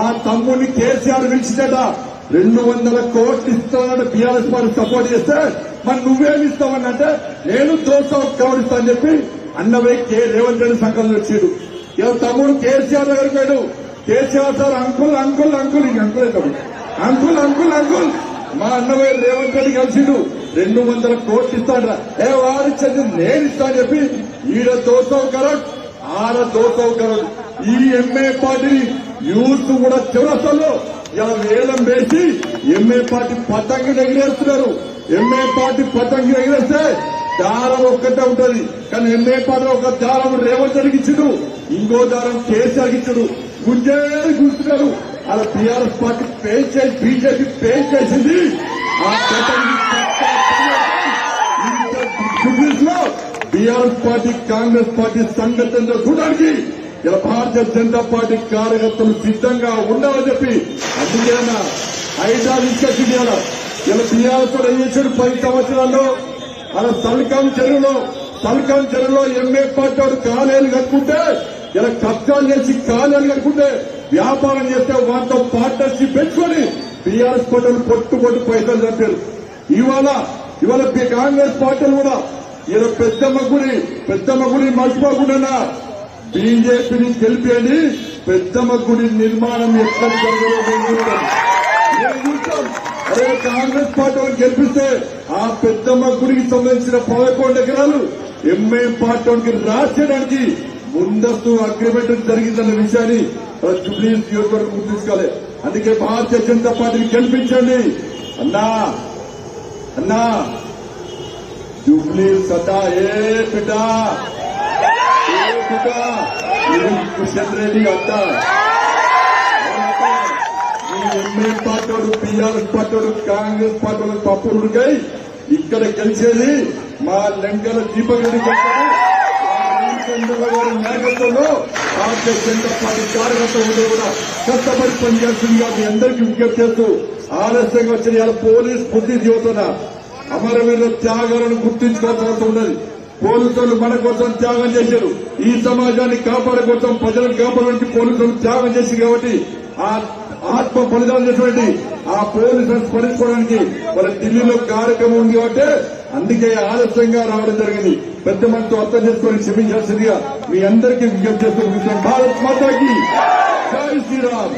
మా తమ్ముడిని కేసీఆర్ పిలిచిందట రెండు వందల కోట్లు ఇస్తానని బీఆర్ఎస్ పార్టీ సపోర్ట్ చేస్తే మరి నువ్వేమి ఇస్తావనంటే నేను దోశ కవరిస్తా అని చెప్పి అన్నవై కే రేవంత్ రెడ్డి సంకల్పం వచ్చాడు ఇలా తమ్ముడు కేసీఆర్ దగ్గరికి పోయాడు. KCR sir uncle uncle uncle ఇంక అంకులే తమ్ముడు. Uncle uncle uncle. మా అన్నవయ్య రేవంత్ రెడ్డి కలిసిండు. రెండు వందల కోట్లు ఇస్తాడు ఏ వారిచ్చేది నేను ఇస్తా అని చెప్పి ఈడ దోసవు కరెక్ట్ ఆడ దోసవు కరెక్ట్ ఈ ఎంఏ పార్టీ యూత్ కూడా చివరసలు ఇలా వేలం వేసి ఎంఏ పార్టీ పతంగి ఎగిరేస్తున్నారు. ఎంఏ పార్టీ పతంగి ఎగిరేస్తే దారం ఒక్కటే ఉంటది. కానీ ఎంఏ పార్టీ ఒక దారం రేవంత్ జరిగించడు ఇంకో దారం కేసీఆర్ ఇచ్చిండు. గుంజేరు చూస్తున్నారు. అలా టీఆర్ఎస్ పార్టీ పే చేసి బీజేపీ పే చేసింది. ఆ లో టీఆర్ఎస్ పార్టీ కాంగ్రెస్ పార్టీ సంఘటనలో చూడడానికి ఇలా భారతీయ జనతా పార్టీ కార్యకర్తలు సిద్ధంగా ఉండాలని చెప్పి అందుకే ఐదా ఇచ్చేసి ఇలా టీఆర్ఎస్ కూడా చేశాడు పది సంవత్సరాల్లో. అలా సల్కాం చెరువులో సల్కాం చెరువులో ఎంఏ పార్టీ వాడు కాలేలు కట్టుకుంటే ఇలా కబ్జాలు చేసి కాలేలు కట్టుకుంటే వ్యాపారం చేస్తే వాటితో పార్ట్నర్షిప్ పెంచుకొని టీఆర్ఎస్ పార్టీలు పొట్టు పొట్టు పైసలు చంపారు ఇవాళ ఇవాళ కాంగ్రెస్ పార్టీలు కూడా ఇలా పెద్దమ్మ గుడి పెద్దమ్మ గుడి మర్చిపోకుండా బీజేపీని గెలిపేయండి. పెద్దమ్మ గుడి నిర్మాణం ఎక్కడ జరగడం అదే కాంగ్రెస్ పార్టీ గెలిపిస్తే ఆ పెద్దమ్మ గుడికి సంబంధించిన పదకొండు ఎకరాలు ఎంఏ పార్టీ వాళ్ళకి రాసేయడానికి ముందస్తు అగ్రిమెంట్ జరిగిందన్న విషయాన్ని జూబ్లీ నియోజకవర్గం గుర్తించుకోవాలి. అందుకే భారతీయ జనతా పార్టీని గెలిపించండి. అన్నా అన్నా. జూబ్లీ సదా ఏ బిడ్డా? ఏ బిడ్డ ఇది కిషన్ రెడ్డి అత్త MA party TRS party Congress party పప్పుడుకై ఇక్కడ గెలిచేది మా లంకల దీపక్ రెడ్డి గారి నాయకత్వంలో భారతీయ జనతా పార్టీ కార్యకర్తలు కూడా కష్టపడి పనిచేస్తుందిగా మీ అందరికీ విజ్ఞప్తి చేస్తూ ఆలస్యంగా వచ్చిన పోలీస్ బుద్ధి యువతన అమరవీరుల త్యాగాలను గుర్తించుకోవాల్సిన ఉన్నది. పోలీసులు మన కోసం త్యాగం చేశారు. ఈ సమాజాన్ని కాపాడే కోసం ప్రజలను కాపాడడానికి పోలీసులు త్యాగం చేసి కాబట్టి ఆ ఆత్మ బలిదానం చేసినటువంటి ఆ పోలీసులను స్మరించుకోవడానికి మన ఢిల్లీలో కార్యక్రమం ఉంది కాబట్టి అందుకే ఆలస్యంగా రావడం జరిగింది. పెద్ద మనతో అర్థం చేసుకొని క్షమించాల్సిందిగా మీ అందరికీ విజ్ఞప్తి చేస్తూ భారత్ మాతాకి. జై శ్రీరామ్.